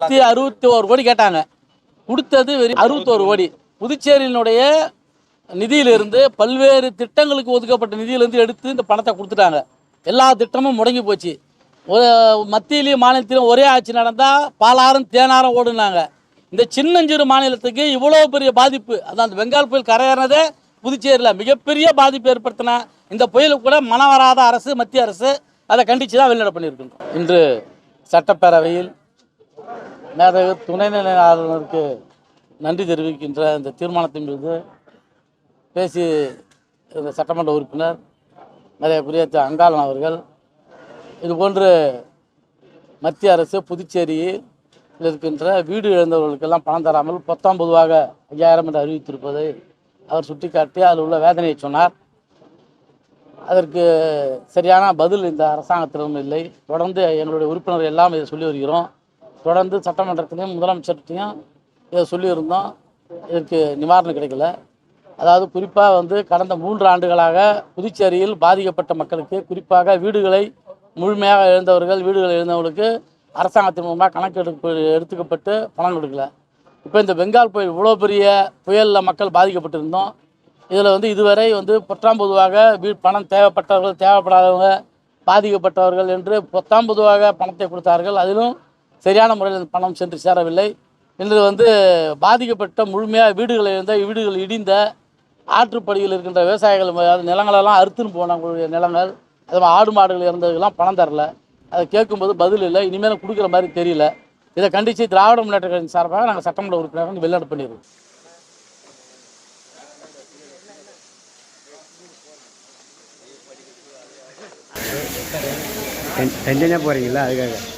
நூற்றி அறுபத்தி ஒரு கோடி கேட்டாங்க. கொடுத்தது வெறும் அறுபத்தோரு கோடி. புதுச்சேரியினுடைய நிதியிலிருந்து பல்வேறு திட்டங்களுக்கு ஒதுக்கப்பட்ட நிதியிலிருந்து எடுத்து இந்த பணத்தை கொடுத்துட்டாங்க. எல்லா திட்டமும் முடங்கி போச்சு. ஒ- மத்தியிலையும் மாநிலத்திலும் ஒரே ஆட்சி நடந்தால் பாலாறும் தேனாரம் ஓடுனாங்க. இந்த சின்னஞ்சிறு மாநிலத்துக்கு இவ்வளோ பெரிய பாதிப்பு. அதான் அந்த பெங்கால் புயல் கரையேறினதே புதுச்சேரியில் மிகப்பெரிய பாதிப்பு ஏற்படுத்தின இந்த புயலுக்கு கூட மனம் வராத அரசு மத்திய அரசு அதை கண்டித்து தான் வெளிநடப்பு பண்ணியிருக்கோம் இன்று சட்டப்பேரவையில் மேதகு துணைநிலை ஆளுநருக்கு நன்றி தெரிவிக்கின்ற இந்த தீர்மானத்தின் மீது பேசி இந்த சட்டமன்ற உறுப்பினர் நிறைய திரு அங்காளன் அவர்கள் இதுபோன்று மத்திய அரசு புதுச்சேரியில் இருக்கின்ற வீடு இழந்தவர்களுக்கெல்லாம் பணம் தராமல் பத்தாம் பொதுவாக ஐயாயிரம் என்று அறிவித்திருப்பதை அவர் சுட்டிக்காட்டி அதில் உள்ள வேதனையை சொன்னார். அதற்கு சரியான பதில் இந்த அரசாங்கத்திடம் இல்லை. தொடர்ந்து எங்களுடைய உறுப்பினர்கள் எல்லாம் இதை சொல்லி வருகிறோம். தொடர்ந்து சட்டமன்றத்திலையும் முதலமைச்சர்கிட்டையும் இதை சொல்லியிருந்தோம். இதற்கு நிவாரணம் கிடைக்கல. அதாவது குறிப்பாக வந்து கடந்த மூன்று ஆண்டுகளாக புதுச்சேரியில் பாதிக்கப்பட்ட மக்களுக்கு குறிப்பாக வீடுகளை முழுமையாக இழந்தவர்கள் வீடுகளை இழந்தவர்களுக்கு அரசாங்கத்தின் மூலமாக கணக்கு எடுக்க எடுத்துக்கப்பட்டு பணம் கொடுக்கல. இப்போ இந்த பெங்கால் புயல் இவ்வளோ பெரிய புயலில் மக்கள் பாதிக்கப்பட்டிருந்தோம். இதில் வந்து இதுவரை வந்து பொற்றாம் பொதுவாக வீ பணம் தேவைப்பட்டவர்கள் தேவைப்படாதவங்க பாதிக்கப்பட்டவர்கள் என்று பொத்தாம் பொதுவாக பணத்தை கொடுத்தார்கள். அதிலும் சரியான முறையில் பணம் சென்று சேரவில்லை இன்று வந்து பாதிக்கப்பட்ட முழுமையாக வீடுகளை இருந்த வீடுகள் இடிந்த ஆற்றுப்படியில் இருக்கின்ற விவசாயிகள் நிலங்களெல்லாம் அறுத்துன்னு போனவங்களுடைய நிலங்கள் அது ஆடு மாடுகள் இறந்ததுக்கெல்லாம் பணம் தரல அதை கேட்கும்போது பதில் இல்லை இனிமேல் கொடுக்குற மாதிரி தெரியல இதை கண்டித்து திராவிட முன்னேற்ற கழகம் சார்பாக நாங்கள் சட்டமன்ற உறுப்பினர்கள் வந்து வெளிநடப்பு பண்ணிடுவோம் போகிறீங்களா அதுக்காக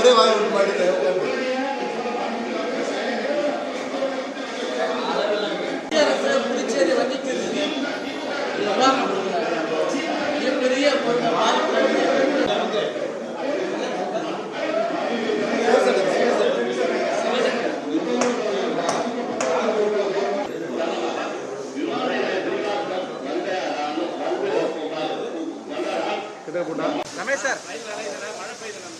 அவரே வாங்க விட்டு மாட்டேன் ரமேஷ் சார். மழை பெய்யுது